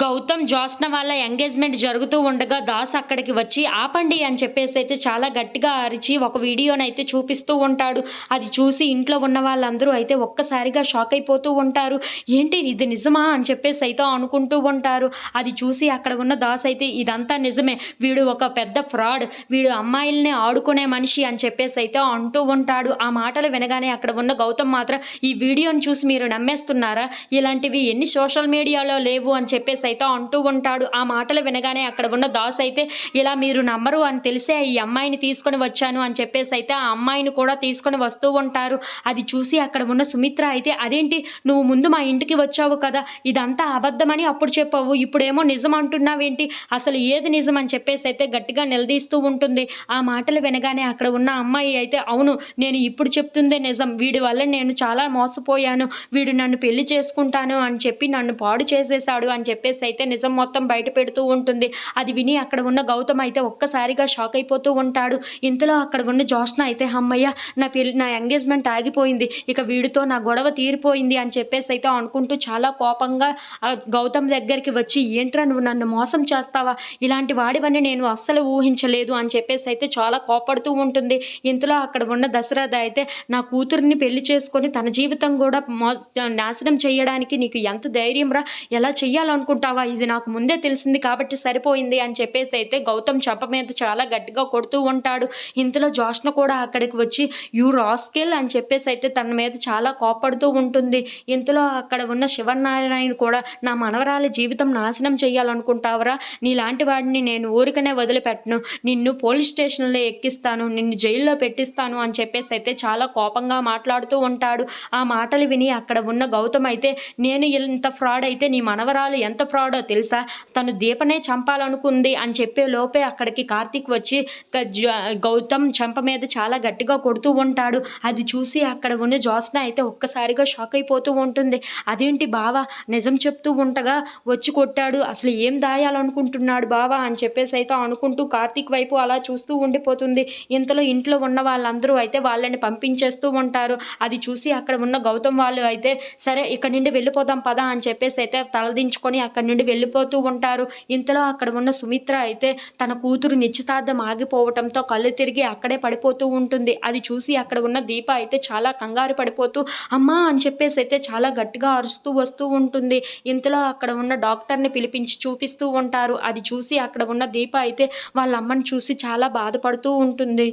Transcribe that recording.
గౌతమ్ జ్యోత్స్న వాళ్ళ ఎంగేజ్మెంట్ జరుగుతూ ఉండగా దాస్ అక్కడికి వచ్చి ఆపండి అని చెప్పేసి అయితే చాలా గట్టిగా అరిచి ఒక వీడియోని అయితే చూపిస్తూ ఉంటాడు. అది చూసి ఇంట్లో ఉన్న వాళ్ళందరూ అయితే ఒక్కసారిగా షాక్ అయిపోతూ ఉంటారు. ఏంటి ఇది నిజమా? అని చెప్పేసి అయితే అనుకుంటూ ఉంటారు. అది చూసి అక్కడ ఉన్న దాస్ అయితే ఇదంతా నిజమే. వీడు ఒక పెద్ద ఫ్రాడ్. వీడు అమ్మాయిల్ని ఆడుకునే మనిషి అని చెప్పేసి అయితే అంటూ ఉంటాడు. ఆ మాటలు వినగానే అక్కడ ఉన్న గౌతమ్ మాత్రం ఈ వీడియోని చూసి మీరు నమ్మేస్తున్నారా? ఇలాంటివి ఎన్ని సోషల్ మీడియాలో లేవు అని చెప్పేసి అయితే అంటూ ఉంటాడు. ఆ మాటలు వినగానే అక్కడ ఉన్న దాస్ అయితే ఇలా మీరు నమ్మరు అని తెలిసే ఈ అమ్మాయిని తీసుకొని వచ్చాను అని చెప్పేసి అయితే ఆ అమ్మాయిని కూడా తీసుకొని వస్తూ ఉంటారు. అది చూసి అక్కడ ఉన్న సుమిత్ర అయితే అదేంటి? నువ్వు ముందు మా ఇంటికి వచ్చావు కదా ఇదంతా అబద్ధమని అప్పుడు చెప్పావు. ఇప్పుడేమో నిజం అంటున్నావేంటి? అసలు ఏది నిజం? అని చెప్పేసి అయితే గట్టిగా నిలదీస్తూ ఉంటుంది. ఆ మాటలు వినగానే అక్కడ ఉన్న అమ్మాయి అయితే అవును నేను ఇప్పుడు చెప్తుందే నిజం. వీడి వల్ల నేను చాలా మోసపోయాను. వీడు నన్ను పెళ్ళి చేసుకుంటాను అని చెప్పి నన్ను పాడు చేసేసాడు అని చెప్పి చెప్పేసి అయితే నిజం మొత్తం బయట పెడుతూ ఉంటుంది. అది విని అక్కడ ఉన్న గౌతమ్ అయితే ఒక్కసారిగా షాక్ అయిపోతూ ఉంటాడు. ఇంతలో అక్కడ ఉన్న జోష్న అయితే అమ్మయ్య నా పెళ్ళి నా ఎంగేజ్మెంట్ ఆగిపోయింది. ఇక వీడితో నా గొడవ తీరిపోయింది అని చెప్పేసి అయితే అనుకుంటూ చాలా కోపంగా గౌతమ్ దగ్గరికి వచ్చి ఏంట్రా నువ్వు నన్ను మోసం చేస్తావా? ఇలాంటి వాడివన్నీ నేను అస్సలు ఊహించలేదు అని చెప్పేసి అయితే చాలా కోపడుతూ ఉంటుంది. ఇంతలో అక్కడ ఉన్న దశరథ అయితే నా కూతుర్ని పెళ్ళి చేసుకొని తన జీవితం కూడా మో నాశనం చేయడానికి నీకు ఎంత ధైర్యం రా ఎలా అనుకుంటావా? ఇది నాకు ముందే తెలిసింది కాబట్టి సరిపోయింది అని చెప్పేసి అయితే గౌతమ్ చెప్ప మీద చాలా గట్టిగా కొడుతూ ఉంటాడు. ఇంతలో జోష్న కూడా అక్కడికి వచ్చి యూ రాస్కెల్ అని చెప్పేసి అయితే తన మీద చాలా కోపడుతూ ఉంటుంది. ఇంతలో అక్కడ ఉన్న శివనారాయణ కూడా నా మనవరాలి జీవితం నాశనం చేయాలనుకుంటావరా నీలాంటి వాడిని నేను ఊరికనే వదిలిపెట్టను. నిన్ను పోలీస్ స్టేషన్లో ఎక్కిస్తాను. నిన్ను జైల్లో పెట్టిస్తాను అని చెప్పేసి అయితే చాలా కోపంగా మాట్లాడుతూ ఉంటాడు. ఆ మాటలు విని అక్కడ ఉన్న గౌతమ్ అయితే నేను ఇంత ఫ్రాడ్ అయితే నీ మనవరాలు ఎంత ఫ్రాడో తెలుసా? తను దీపనే చంపాలనుకుంది అని చెప్పే లోపే అక్కడికి కార్తీక్ వచ్చి గౌతమ్ చెంప మీద చాలా గట్టిగా కొడుతూ ఉంటాడు. అది చూసి అక్కడ ఉన్న జ్యోత్స్న అయితే ఒక్కసారిగా షాక్ అయిపోతూ ఉంటుంది. అదేంటి బావ? నిజం చెప్తూ ఉండగా వచ్చి కొట్టాడు. అసలు ఏం దాయాలనుకుంటున్నాడు బావా? అని చెప్పేసి అయితే అనుకుంటూ కార్తీక్ వైపు అలా చూస్తూ ఉండిపోతుంది. ఇంతలో ఇంట్లో ఉన్న వాళ్ళందరూ అయితే వాళ్ళని పంపించేస్తూ ఉంటారు. అది చూసి అక్కడ ఉన్న గౌతమ్ వాళ్ళు అయితే సరే ఇక్కడ నుండి వెళ్ళిపోదాం పదా అని చెప్పేసి అయితే తలదించుకొని అక్కడి నుండి వెళ్ళిపోతూ ఉంటారు. ఇంతలో అక్కడ ఉన్న సుమిత్ర అయితే తన కూతురు నిశ్చితార్థం ఆగిపోవటంతో కళ్ళు తిరిగి అక్కడే పడిపోతూ ఉంటుంది. అది చూసి అక్కడ ఉన్న దీప అయితే చాలా కంగారు పడిపోతూ అమ్మా అని చెప్పేసి అయితే చాలా గట్టిగా అరుస్తూ వస్తూ ఉంటుంది. ఇంతలో అక్కడ ఉన్న డాక్టర్ని పిలిపించి చూపిస్తూ ఉంటారు. అది చూసి అక్కడ ఉన్న దీప అయితే వాళ్ళ అమ్మని చూసి చాలా బాధపడుతూ ఉంటుంది.